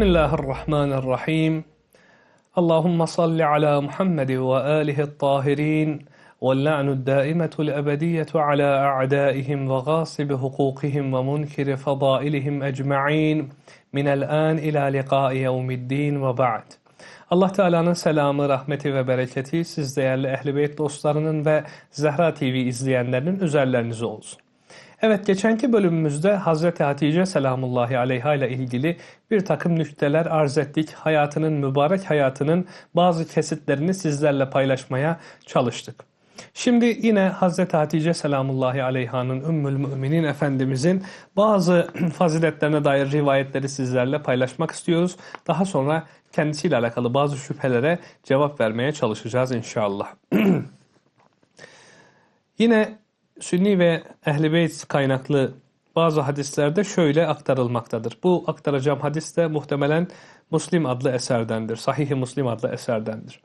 بسم الله الرحمن الرحيم. اللهم صل على محمد وآله الطاهرين واللعن الدائمة الأبدية على أعدائهم وغاصب حقوقهم ومنكر فضائلهم أجمعين. من الآن إلى لقاء يوم الدين وبعد. Allah Teala'nın selamı, rahmeti ve bereketi siz değerli Ehl-i Beyt dostlarının ve Zehra TV izleyenlerinin üzerlerinize olsun. Evet geçenki bölümümüzde Hazreti Hatice selamullahi aleyha ile ilgili bir takım nükteler arz ettik. Hayatının, mübarek hayatının bazı kesitlerini sizlerle paylaşmaya çalıştık. Şimdi yine Hazreti Hatice selamullahi aleyhanın Ümmül Müminin Efendimizin bazı faziletlerine dair rivayetleri sizlerle paylaşmak istiyoruz. Daha sonra kendisiyle alakalı bazı şüphelere cevap vermeye çalışacağız inşallah. Yine Sünni ve Ehl-i Beyt kaynaklı bazı hadislerde şöyle aktarılmaktadır. Bu aktaracağım hadis de muhtemelen Muslim adlı eserdendir. Sahih-i Muslim adlı eserdendir.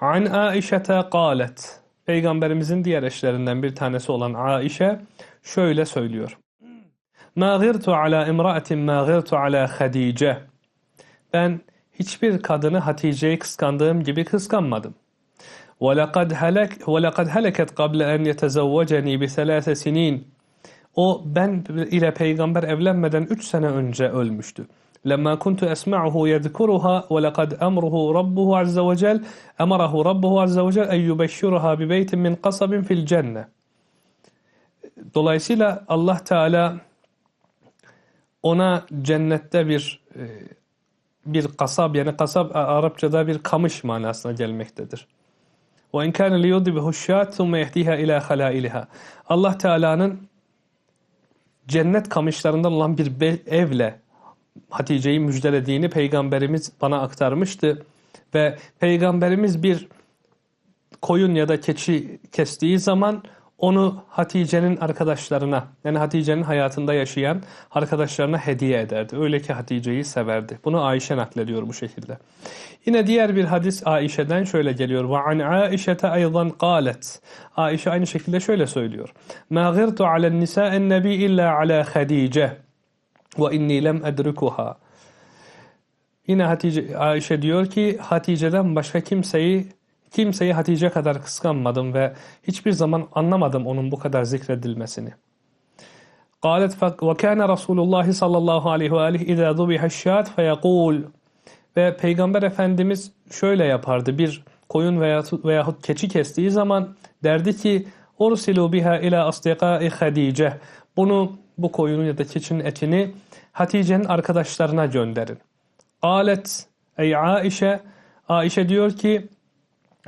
An Aişete qalet. Peygamberimizin diğer eşlerinden bir tanesi olan Aişe şöyle söylüyor. Ma ala imra'atin ma ala Hadice. Ben hiçbir kadını Hatice'yi kıskandığım gibi kıskanmadım. وَلَقَدْ هَلَكْ وَلَقَدْ هَلَكَتْ قَبْلَ أَنْ يَتَزَوَّجَنِي بِثَلَاثَ سِنِينَ O ben ile peygamber evlenmeden üç sene önce ölmüştü. لما كنت أسمعه يذكرها ولقد أمره ربه عز وجل أمره ربه عز وجل أن يبشرها ببيت من قصب في الجنة. Dolayısıyla Allah Teala ona cennette bir bir kasab yani kasab Arapçada bir kamış manasına gelmektedir. Ve en kâne liyudbihu şât thumme yehdiha ilâ. Allah Teala'nın cennet kamışlarından olan bir evle Hatice'yi müjdelediğini peygamberimiz bana aktarmıştı. Ve peygamberimiz bir koyun ya da keçi kestiği zaman onu Hatice'nin arkadaşlarına yani Hatice'nin hayatında yaşayan arkadaşlarına hediye ederdi. Öyle ki Hatice'yi severdi. Bunu Ayşe naklediyor bu şekilde. Yine diğer bir hadis Ayşe'den şöyle geliyor. Ve an Aişete aydan qalet. Ayşe aynı şekilde şöyle söylüyor. Ma girtu alen nisa'en nebi illa ala Hatice ve inni lem edrikuha. Yine Hatice, Ayşe diyor ki Hatice'den başka kimseyi Kimseyi Hatice kadar kıskanmadım ve hiçbir zaman anlamadım onun bu kadar zikredilmesini. قالت وكان رسول الله sallallahu aleyhi ve aleyhi اِذَا ذُبِحَ الشَّاتِ فَيَقُولُ Ve Peygamber Efendimiz şöyle yapardı. Bir koyun veya veyahut keçi kestiği zaman derdi ki اُرْسِلُوا بِهَا اِلَى أَصْدِقَاءِ خَد۪يجَ Bunu, bu koyunun ya da keçinin etini Hatice'nin arkadaşlarına gönderin. Alet ey Aişe Aişe diyor ki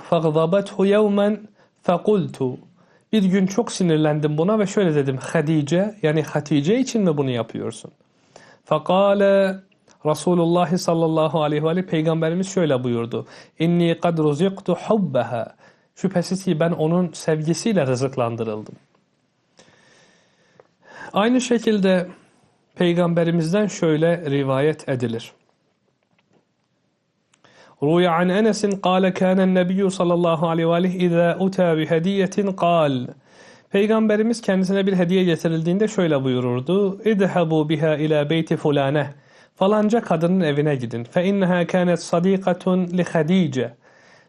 فَغْضَبَتْهُ يَوْمًا فَقُلْتُ Bir gün çok sinirlendim buna ve şöyle dedim. Hadice yani Hatice için mi bunu yapıyorsun? فَقَالَ Resulullah sallallahu aleyhi ve sellem peygamberimiz şöyle buyurdu. İnni kad ruziktu hubbaha. Şüphesiz ki ben onun sevgisiyle rızıklandırıldım. Aynı şekilde peygamberimizden şöyle rivayet edilir. روي عن أنس قال كان النبي صلى الله عليه وآله إذا أتى بهدية قال Peygamberimiz kendisine bir hediye getirildiğinde şöyle buyururdu. İdhabu biha ila beyti fulane. Falanca kadının evine gidin. Fe inneha kanet sadikatun li Hadice.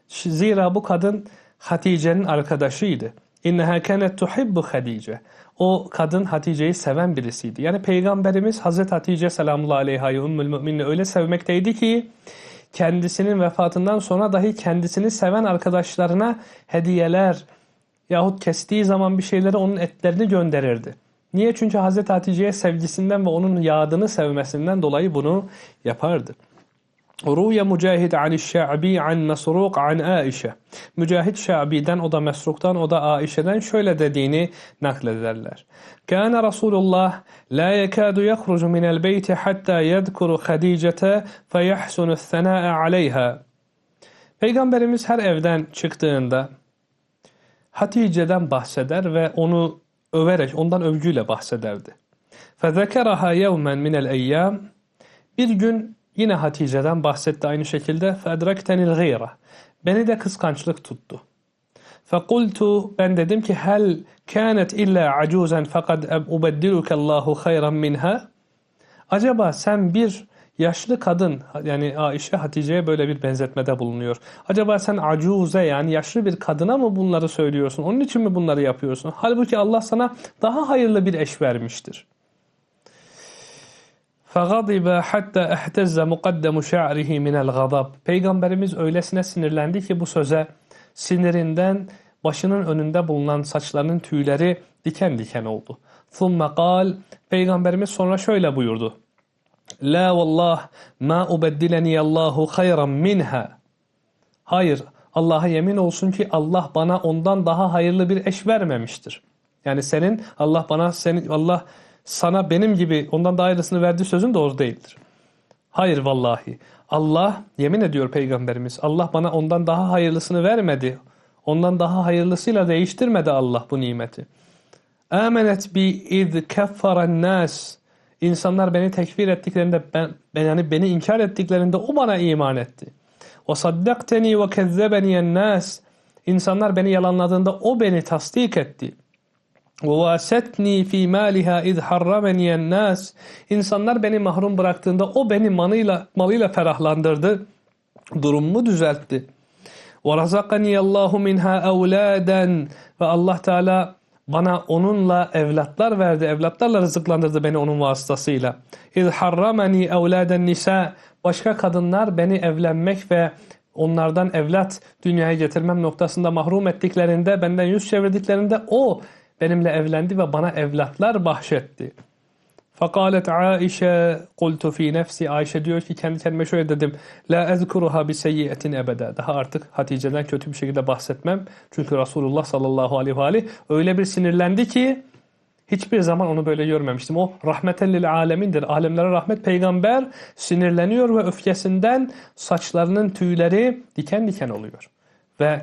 Zira bu kadın Hatice'nin arkadaşıydı. İnneha kanet tuhibbu Hadice. O kadın Hatice'yi seven birisiydi. Yani Peygamberimiz Hazreti Hatice selamullahi aleyha ümmül müminini öyle sevmekteydi ki kendisinin vefatından sonra dahi kendisini seven arkadaşlarına hediyeler yahut kestiği zaman bir şeyleri onun etlerini gönderirdi. Niye? Çünkü Hazreti Hatice'ye sevgisinden ve onun yadını sevmesinden dolayı bunu yapardı. Ruya Mücahid an Şabi an Mesruk an Aişe. Mücahid Şabi'den o da Mesruk'tan o da Aişe'den şöyle dediğini naklederler. Kana Resulullah la yekadu yahrucu min el beyti hatta yedkuru Hadice'te feyahsunu senaa aleyha. Peygamberimiz her evden çıktığında Hatice'den bahseder ve onu överek ondan övgüyle bahsederdi. Fezekeraha yevmen minel eyyam. Bir gün Yine Hatice'den bahsetti aynı şekilde. فَاَدْرَكْتَنِ الْغِيرَ Beni de kıskançlık tuttu. فَقُلْتُ Ben dedim ki hel kânet illa acuzen fakat ubeddiluke Allahu hayran minha Acaba sen bir yaşlı kadın yani Aişe Hatice'ye böyle bir benzetmede bulunuyor. Acaba sen acuze yani yaşlı bir kadına mı bunları söylüyorsun? Onun için mi bunları yapıyorsun? Halbuki Allah sana daha hayırlı bir eş vermiştir. فَغَضِبَ حَتَّى اَحْتَزَّ مُقَدَّمُ شَعْرِهِ مِنَ الْغَضَبِ Peygamberimiz öylesine sinirlendi ki bu söze sinirinden başının önünde bulunan saçlarının tüyleri diken diken oldu. ثُمَّ قال Peygamberimiz sonra şöyle buyurdu. La vallah ma ubeddileni Allahu hayran minha. Hayır, Allah'a yemin olsun ki Allah bana ondan daha hayırlı bir eş vermemiştir. Yani senin Allah bana senin Allah sana benim gibi ondan daha hayırlısını verdiği sözün doğru değildir. Hayır vallahi. Allah yemin ediyor peygamberimiz. Allah bana ondan daha hayırlısını vermedi. Ondan daha hayırlısıyla değiştirmedi Allah bu nimeti. Amenet bi iz keffaren nas. İnsanlar beni tekfir ettiklerinde ben, ben yani beni inkar ettiklerinde o bana iman etti. Ve saddakteni ve kezzebeni nas. İnsanlar beni yalanladığında o beni tasdik etti. Vasetni fi maliha iz harrameni nas. İnsanlar beni mahrum bıraktığında o beni malıyla malıyla ferahlandırdı. Durumumu düzeltti. Razakani Allahu minha evladen ve Allah Teala bana onunla evlatlar verdi. Evlatlarla rızıklandırdı beni onun vasıtasıyla. İz harramani evladen nisa. Başka kadınlar beni evlenmek ve onlardan evlat dünyaya getirmem noktasında mahrum ettiklerinde, benden yüz çevirdiklerinde o benimle evlendi ve bana evlatlar bahşetti. Fakalet Aişe kultu fi nefsi Ayşe diyor ki kendi kendime şöyle dedim. La ezkuruha bi seyyiyetin ebede. Daha artık Hatice'den kötü bir şekilde bahsetmem. Çünkü Resulullah sallallahu aleyhi ve aleyhi öyle bir sinirlendi ki hiçbir zaman onu böyle görmemiştim. O rahmetellil alemindir. Alemlere rahmet peygamber sinirleniyor ve öfkesinden saçlarının tüyleri diken diken oluyor. Ve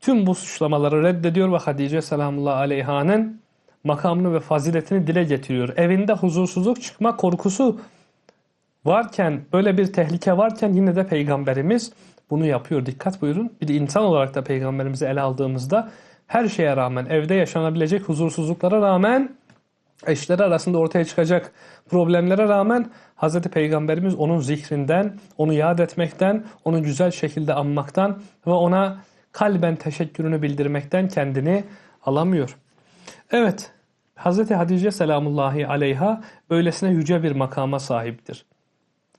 tüm bu suçlamaları reddediyor ve Hatice selamullahi aleyhanın makamını ve faziletini dile getiriyor. Evinde huzursuzluk çıkma korkusu varken, böyle bir tehlike varken yine de peygamberimiz bunu yapıyor. Dikkat buyurun. Bir insan olarak da peygamberimizi ele aldığımızda her şeye rağmen, evde yaşanabilecek huzursuzluklara rağmen, eşleri arasında ortaya çıkacak problemlere rağmen Hz. Peygamberimiz onun zikrinden, onu yad etmekten, onu güzel şekilde anmaktan ve ona kalben teşekkürünü bildirmekten kendini alamıyor. Evet, Hz. Hatice selamullahi aleyha böylesine yüce bir makama sahiptir.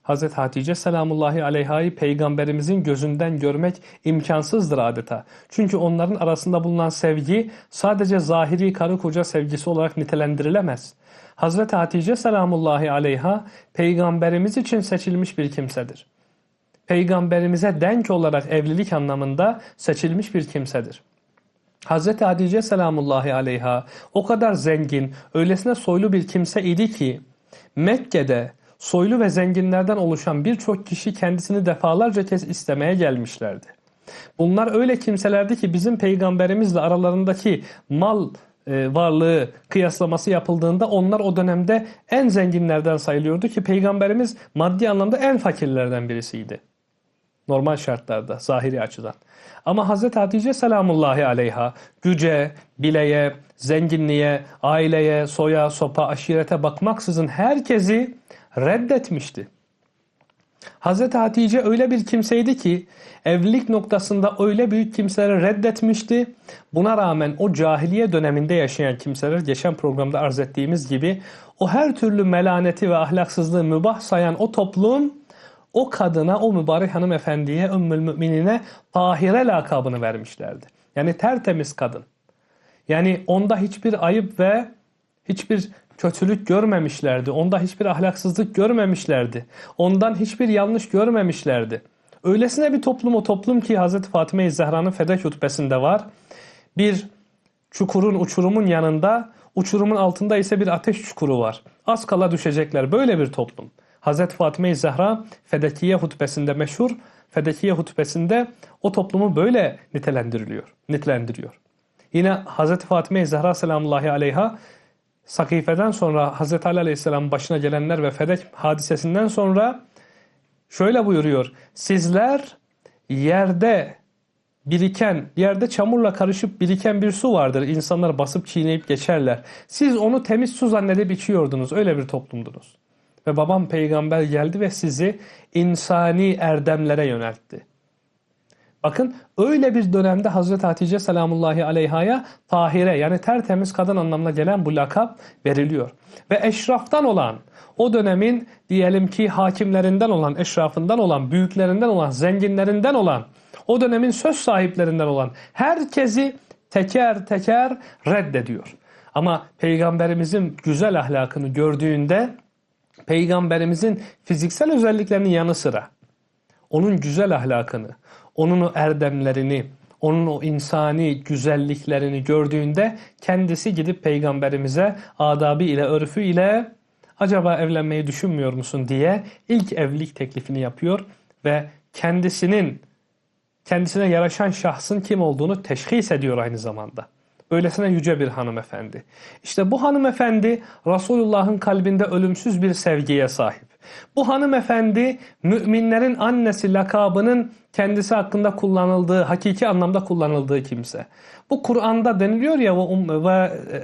Hz. Hatice selamullahi aleyhayı peygamberimizin gözünden görmek imkansızdır adeta. Çünkü onların arasında bulunan sevgi sadece zahiri karı koca sevgisi olarak nitelendirilemez. Hz. Hatice selamullahi aleyha peygamberimiz için seçilmiş bir kimsedir. Peygamberimize denk olarak evlilik anlamında seçilmiş bir kimsedir. Hz. Hatice selamullahi aleyha o kadar zengin, öylesine soylu bir kimse idi ki Mekke'de soylu ve zenginlerden oluşan birçok kişi kendisini defalarca kez istemeye gelmişlerdi. Bunlar öyle kimselerdi ki bizim peygamberimizle aralarındaki mal e, varlığı kıyaslaması yapıldığında onlar o dönemde en zenginlerden sayılıyordu ki peygamberimiz maddi anlamda en fakirlerden birisiydi. Normal şartlarda, zahiri açıdan. Ama Hz. Hatice selamullahi aleyha güce, bileye, zenginliğe, aileye, soya, sopa, aşirete bakmaksızın herkesi reddetmişti. Hz. Hatice öyle bir kimseydi ki evlilik noktasında öyle büyük kimseleri reddetmişti. Buna rağmen o cahiliye döneminde yaşayan kimseler geçen programda arz ettiğimiz gibi o her türlü melaneti ve ahlaksızlığı mübah sayan o toplum o kadına, o mübarek hanımefendiye, Ümmül Müminine Tahire lakabını vermişlerdi. Yani tertemiz kadın. Yani onda hiçbir ayıp ve hiçbir kötülük görmemişlerdi. Onda hiçbir ahlaksızlık görmemişlerdi. Ondan hiçbir yanlış görmemişlerdi. Öylesine bir toplum o toplum ki Hz. Fatime-i Zehra'nın Fedek hutbesinde var. Bir çukurun, uçurumun yanında, uçurumun altında ise bir ateş çukuru var. Az kala düşecekler. Böyle bir toplum. Hazreti Fatime-i Zehra Fedekiye hutbesinde meşhur. Fedekiye hutbesinde o toplumu böyle nitelendiriliyor, nitelendiriyor. Yine Hazreti Fatime-i Zehra selamullahi aleyha Sakife'den sonra Hazreti Ali aleyhisselam başına gelenler ve Fedek hadisesinden sonra şöyle buyuruyor. Sizler yerde biriken, yerde çamurla karışıp biriken bir su vardır. İnsanlar basıp çiğneyip geçerler. Siz onu temiz su zannedip içiyordunuz. Öyle bir toplumdunuz. Ve babam peygamber geldi ve sizi insani erdemlere yöneltti. Bakın öyle bir dönemde Hazreti Hatice selamullahi aleyhaya tahire yani tertemiz kadın anlamına gelen bu lakap veriliyor. Ve eşraftan olan o dönemin diyelim ki hakimlerinden olan, eşrafından olan, büyüklerinden olan, zenginlerinden olan, o dönemin söz sahiplerinden olan herkesi teker teker reddediyor. Ama peygamberimizin güzel ahlakını gördüğünde peygamberimizin fiziksel özelliklerinin yanı sıra onun güzel ahlakını, onun o erdemlerini, onun o insani güzelliklerini gördüğünde kendisi gidip peygamberimize adabı ile örfü ile acaba evlenmeyi düşünmüyor musun diye ilk evlilik teklifini yapıyor ve kendisinin kendisine yaraşan şahsın kim olduğunu teşhis ediyor aynı zamanda. Öylesine yüce bir hanımefendi. İşte bu hanımefendi Resulullah'ın kalbinde ölümsüz bir sevgiye sahip. Bu hanımefendi müminlerin annesi lakabının kendisi hakkında kullanıldığı, hakiki anlamda kullanıldığı kimse. Bu Kur'an'da deniliyor ya ve, um,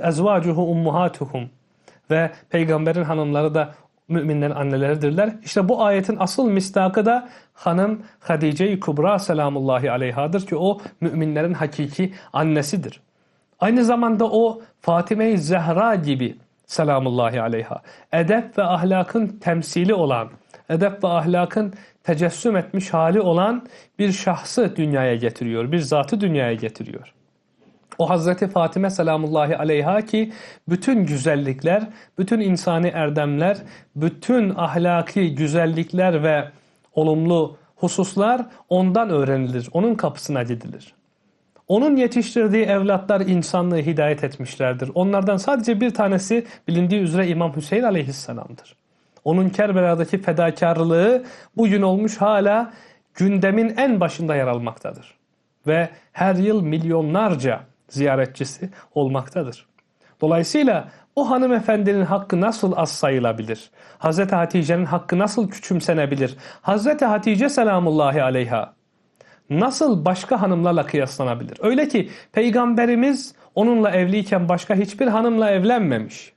ezvacuhu ummuhatuhum ve peygamberin hanımları da müminlerin anneleridirler. İşte bu ayetin asıl mistakı da hanım Hadice-i Kubra selamullahi aleyhadır ki o müminlerin hakiki annesidir. Aynı zamanda o Fatime-i Zehra gibi selamullahi aleyha edep ve ahlakın temsili olan, edep ve ahlakın tecessüm etmiş hali olan bir şahsı dünyaya getiriyor, bir zatı dünyaya getiriyor. O Hazreti Fatime selamullahi aleyha ki bütün güzellikler, bütün insani erdemler, bütün ahlaki güzellikler ve olumlu hususlar ondan öğrenilir, onun kapısına gidilir. Onun yetiştirdiği evlatlar insanlığı hidayet etmişlerdir. Onlardan sadece bir tanesi bilindiği üzere İmam Hüseyin aleyhisselamdır. Onun Kerbela'daki fedakarlığı bugün olmuş hala gündemin en başında yer almaktadır. Ve her yıl milyonlarca ziyaretçisi olmaktadır. Dolayısıyla o hanımefendinin hakkı nasıl az sayılabilir? Hazreti Hatice'nin hakkı nasıl küçümsenebilir? Hazreti Hatice selamullahi aleyha nasıl başka hanımlarla kıyaslanabilir? Öyle ki peygamberimiz onunla evliyken başka hiçbir hanımla evlenmemiş.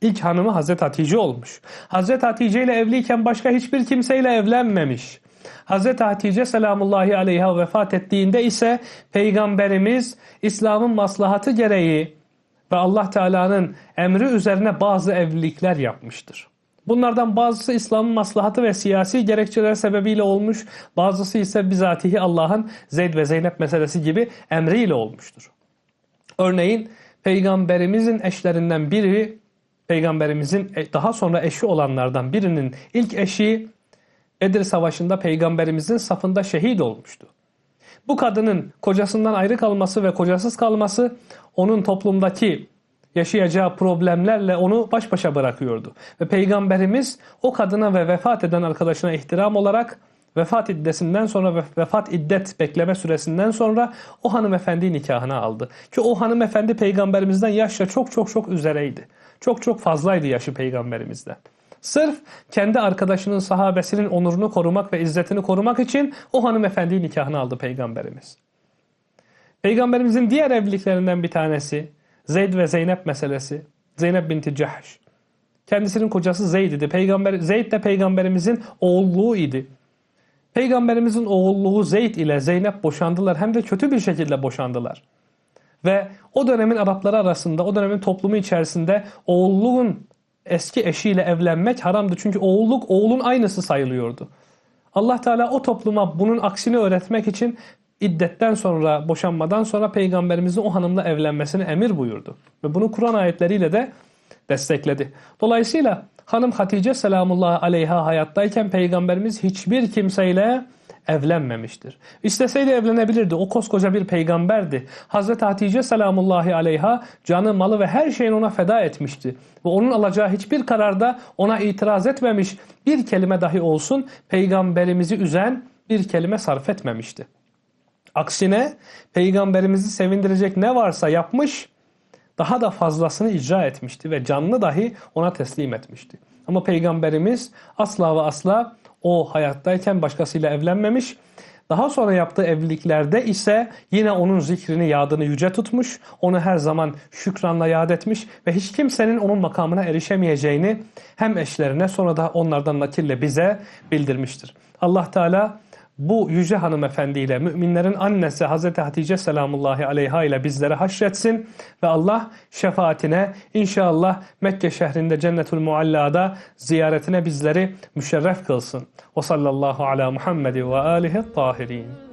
İlk hanımı Hazreti Hatice olmuş. Hazreti Hatice ile evliyken başka hiçbir kimseyle evlenmemiş. Hazreti Hatice selamullahi aleyha vefat ettiğinde ise Peygamberimiz İslam'ın maslahatı gereği ve Allah Teala'nın emri üzerine bazı evlilikler yapmıştır. Bunlardan bazısı İslam'ın maslahatı ve siyasi gerekçeler sebebiyle olmuş, bazısı ise bizatihi Allah'ın Zeyd ve Zeynep meselesi gibi emriyle olmuştur. Örneğin Peygamberimizin eşlerinden biri, Peygamberimizin e, daha sonra eşi olanlardan birinin ilk eşi Bedir Savaşı'nda Peygamberimizin safında şehit olmuştu. Bu kadının kocasından ayrı kalması ve kocasız kalması onun toplumdaki yaşayacağı problemlerle onu baş başa bırakıyordu. Ve Peygamberimiz o kadına ve vefat eden arkadaşına ihtiram olarak vefat iddesinden sonra ve vefat iddet bekleme süresinden sonra o hanımefendi nikahına aldı. Ki o hanımefendi peygamberimizden yaşça çok çok çok üzereydi. Çok çok fazlaydı yaşı peygamberimizden. Sırf kendi arkadaşının sahabesinin onurunu korumak ve izzetini korumak için o hanımefendiyi nikahına aldı peygamberimiz. Peygamberimizin diğer evliliklerinden bir tanesi Zeyd ve Zeynep meselesi. Zeynep binti Cahş. Kendisinin kocası Zeyd idi. Peygamber, Zeyd de peygamberimizin oğulluğu idi. Peygamberimizin oğulluğu Zeyd ile Zeynep boşandılar. Hem de kötü bir şekilde boşandılar. Ve o dönemin Arapları arasında, o dönemin toplumu içerisinde oğulluğun eski eşiyle evlenmek haramdı. Çünkü oğulluk oğulun aynısı sayılıyordu. Allah Teala o topluma bunun aksini öğretmek için iddetten sonra, boşanmadan sonra peygamberimizin o hanımla evlenmesini emir buyurdu. Ve bunu Kur'an ayetleriyle de destekledi. Dolayısıyla hanım Hatice selamullah aleyha hayattayken peygamberimiz hiçbir kimseyle evlenmemiştir. İsteseydi evlenebilirdi. O koskoca bir peygamberdi. Hazreti Hatice selamullahi aleyha canı, malı ve her şeyini ona feda etmişti. Ve onun alacağı hiçbir kararda ona itiraz etmemiş bir kelime dahi olsun peygamberimizi üzen bir kelime sarf etmemişti. Aksine peygamberimizi sevindirecek ne varsa yapmış, daha da fazlasını icra etmişti ve canlı dahi ona teslim etmişti. Ama peygamberimiz asla ve asla o hayattayken başkasıyla evlenmemiş Daha sonra yaptığı evliliklerde ise yine onun zikrini, yadını yüce tutmuş, onu her zaman şükranla yad etmiş ve hiç kimsenin onun makamına erişemeyeceğini hem eşlerine sonra da onlardan nakille bize bildirmiştir. Allah Teala bu yüce hanımefendiyle müminlerin annesi Hazreti Hatice selamullahi aleyha ile bizleri haşretsin ve Allah şefaatine inşallah Mekke şehrinde Cennetul Mualla'da ziyaretine bizleri müşerref kılsın. O sallallahu ala Muhammedi ve alihi tahirin.